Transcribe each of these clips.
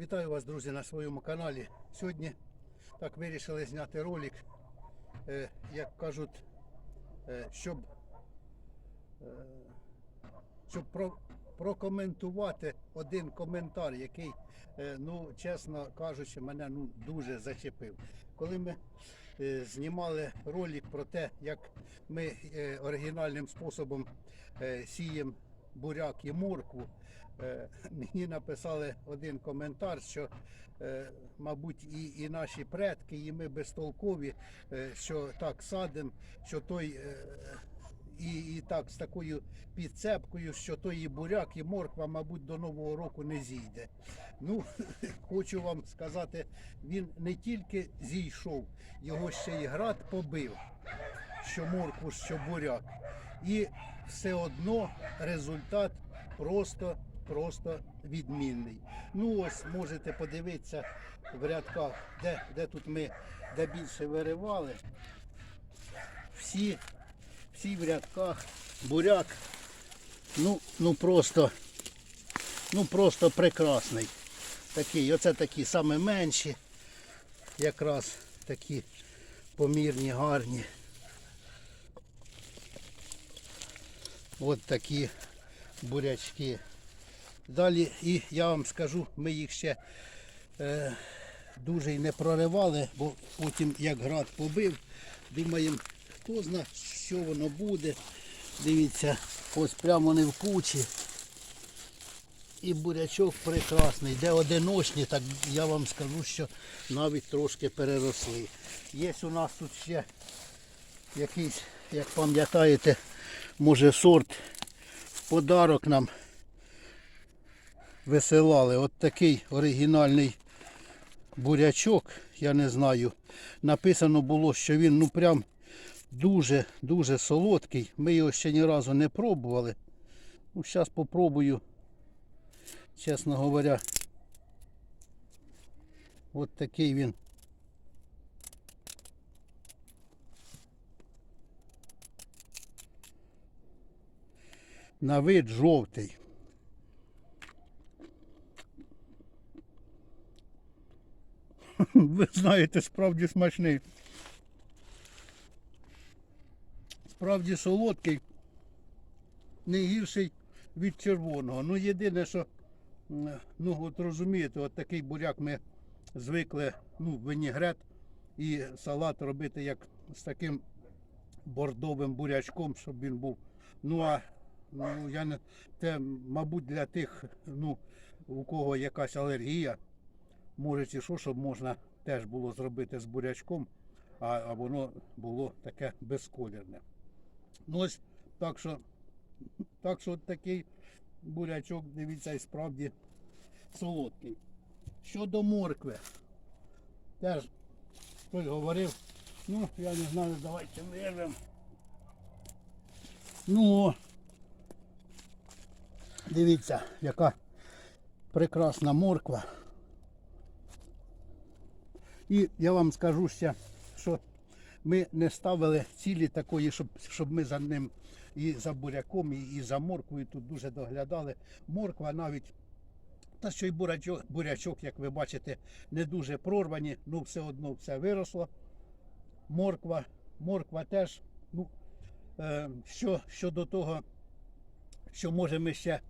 Вітаю вас, друзі, на своєму каналі. Сьогодні так вирішили зняти ролик, е, як кажуть, е, щоб, е, щоб про, прокоментувати один коментар, який, ну, чесно кажучи, мене ну, дуже зачепив. Коли ми знімали ролик про те, як ми оригінальним способом сіємо буряк і моркву, мені написали один коментар, що, е, мабуть, і, і наші предки, і ми безтолкові, е, що так садимо, що той. е, І, і так з такою підцепкою, що той і буряк, і морква, мабуть, до Нового року не зійде. Ну, хочу вам сказати, він не тільки зійшов, його ще й град побив, що моркву, що буряк. І все одно результат просто, просто відмінний. Ну ось можете подивитися в рядках, де, де тут ми де більше виривали. Всі, всі в рядках буряк. Ну, ну просто, ну просто прекрасний. Такий, оце такі саме менші, якраз такі помірні, гарні. От такі бурячки. Далі, і я вам скажу, ми їх ще е, дуже й не проривали, бо потім як град побив, думаємо, хто зна, що воно буде. Дивіться, ось прямо не в кучі. І бурячок прекрасний. Де одиночні, так я вам скажу, що навіть трошки переросли. Є у нас тут ще якийсь, як пам'ятаєте, може сорт в подарок нам висилали. От такий оригінальний бурячок, я не знаю. Написано було, що він ну прям дуже-дуже солодкий. Ми його ще ні разу не пробували. Ну, зараз попробую, чесно говоря. От такий він. На вид жовтий. Ви знаєте, справді смачний. Справді солодкий, не гірший від червоного. Ну єдине, що ну от розумієте, от такий буряк ми звикли, ну, винігрет і салат робити як з таким бордовим бурячком, щоб він був. Ну а ну, я не те, мабуть, для тих, ну, у кого якась алергія, може чи що, щоб можна теж було зробити з бурячком, а, а воно було таке безколірне. Ну ось так що, так що такий бурячок, дивіться, і справді солодкий. Щодо моркви, теж хтось говорив, ну, я не знаю, давайте вирвемо. Ну, дивіться, яка прекрасна морква. І я вам скажу ще, що ми не ставили цілі такої, щоб, щоб ми за ним і за буряком, і, і за морквою тут дуже доглядали. Морква навіть, та що й бурячок, бурячок, як ви бачите, не дуже прорвані, ну все одно все виросло. Морква, морква теж, ну, е, що, щодо того, що може ми ще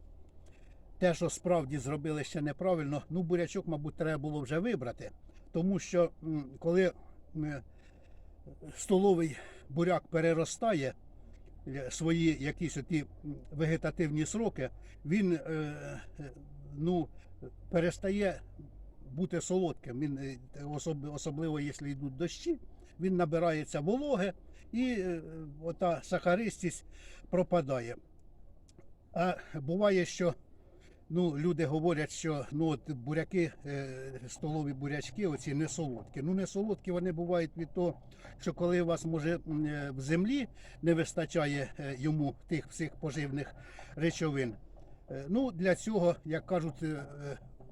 те, що справді зробили ще неправильно, ну бурячок, мабуть, треба було вже вибрати. Тому що коли столовий буряк переростає е, свої якісь оті вегетативні сроки, він е, е, ну, перестає бути солодким. Він, особливо, якщо йдуть дощі, він набирається вологи і ота сахаристість пропадає. А буває, що Ну, люди говорять, що ну от буряки, е, столові бурячки, оці не солодкі. Ну не солодкі вони бувають від того, що коли у вас може е, в землі не вистачає е, йому тих всіх поживних речовин. Ну для цього, як кажуть,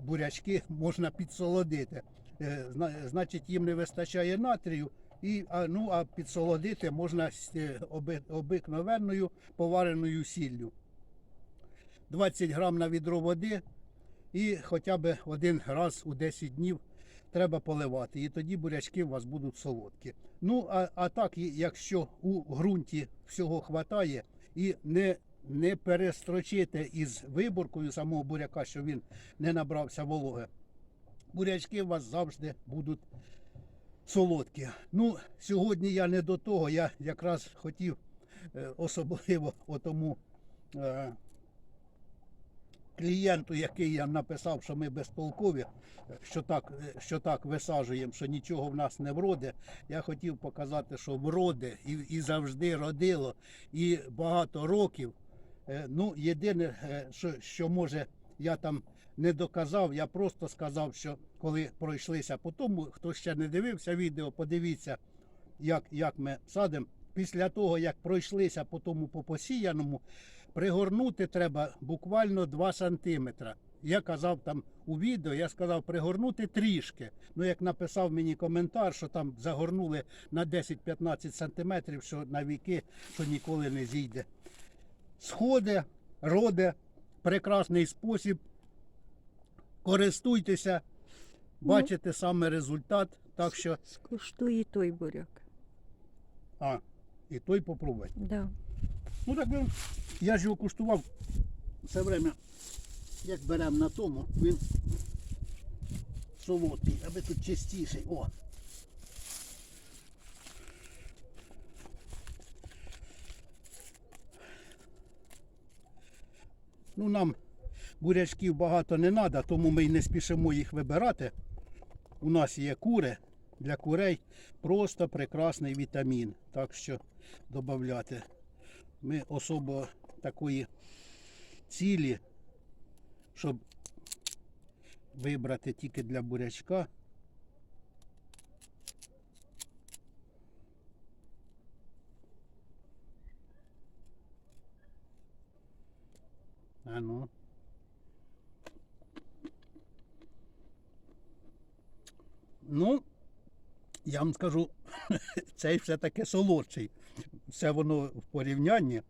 бурячки можна підсолодити. Значить, їм не вистачає натрію. І, а, ну, а підсолодити можна обикновенною повареною сіллю. 20 грам на відро води І хоча б один раз у 10 днів треба поливати. І тоді бурячки у вас будуть солодкі. Ну, а, а так, якщо у ґрунті всього хватає і не, не перестрочити із виборкою самого буряка, щоб він не набрався вологи, бурячки у вас завжди будуть солодкі. Ну, сьогодні я не до того, я якраз хотів е, особливо отому е, клієнту, який я написав, що ми безтолкові, що так, що так висаджуємо, що нічого в нас не вроде. Я хотів показати, що вроде і, і завжди родило, і багато років. Е, Ну, єдине, е, що, що може я там не доказав, я просто сказав, що коли пройшлися по тому, хто ще не дивився відео, подивіться, як, як ми садимо. Після того, як пройшлися по тому по посіяному, пригорнути треба буквально 2 сантиметра. Я казав там у відео, я сказав пригорнути трішки. Ну, як написав мені коментар, що там загорнули на 10-15 сантиметрів, що на віки, що ніколи не зійде. Сходи, роде, прекрасний спосіб. Користуйтеся, бачите саме результат. Так що, Скуштуй і той буряк. а, і той попробуй. Да. Ну так він, я ж його куштував все время, як беремо на тому, він солодкий, аби тут чистіший. О. Ну нам бурячків багато не треба, тому ми й не спішимо їх вибирати. У нас є кури. Для курей просто прекрасний вітамін. Так що додати. Ми особо такої цілі, щоб вибрати тільки для бурячка. А ну. Ну, я вам скажу, цей все-таки солодший. Все воно в порівнянні.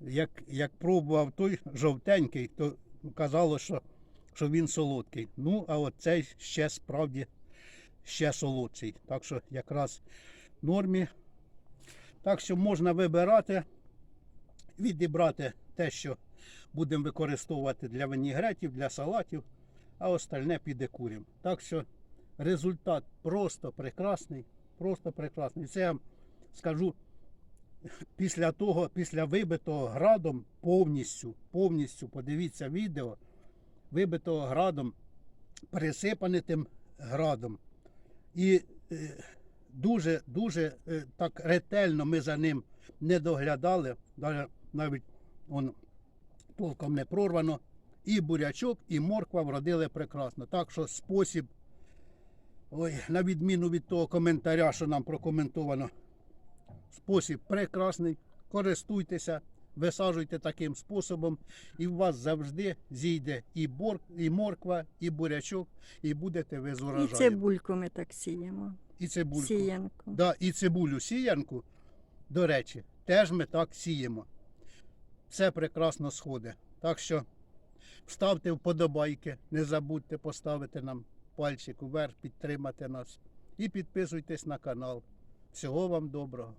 Як, як пробував той жовтенький, то казало, що, що він солодкий. Ну, а от цей ще справді ще солодший. Так що якраз в нормі. Так що можна вибирати, відібрати те, що будемо використовувати для винігретів, для салатів, а остальне піде курям. Так що результат просто прекрасний, просто прекрасний. Це я вам скажу після того, після вибитого градом повністю, повністю, подивіться відео, вибитого градом, пересипане тим градом. І е, дуже, дуже е, так ретельно ми за ним не доглядали, навіть он толком не прорвано. І бурячок, і морква вродили прекрасно. Так що спосіб, ой, на відміну від того коментаря, що нам прокоментовано, спосіб прекрасний. Користуйтеся, висаджуйте таким способом, і у вас завжди зійде і, бор, і морква, і бурячок, і будете ви з І цибульку ми так сіємо. І цибульку. Сіянку. Да, і цибулю сіянку, до речі, теж ми так сіємо. Все прекрасно сходить. Так що ставте вподобайки, не забудьте поставити нам пальчик вверх, підтримати нас. І підписуйтесь на канал. Всього вам доброго.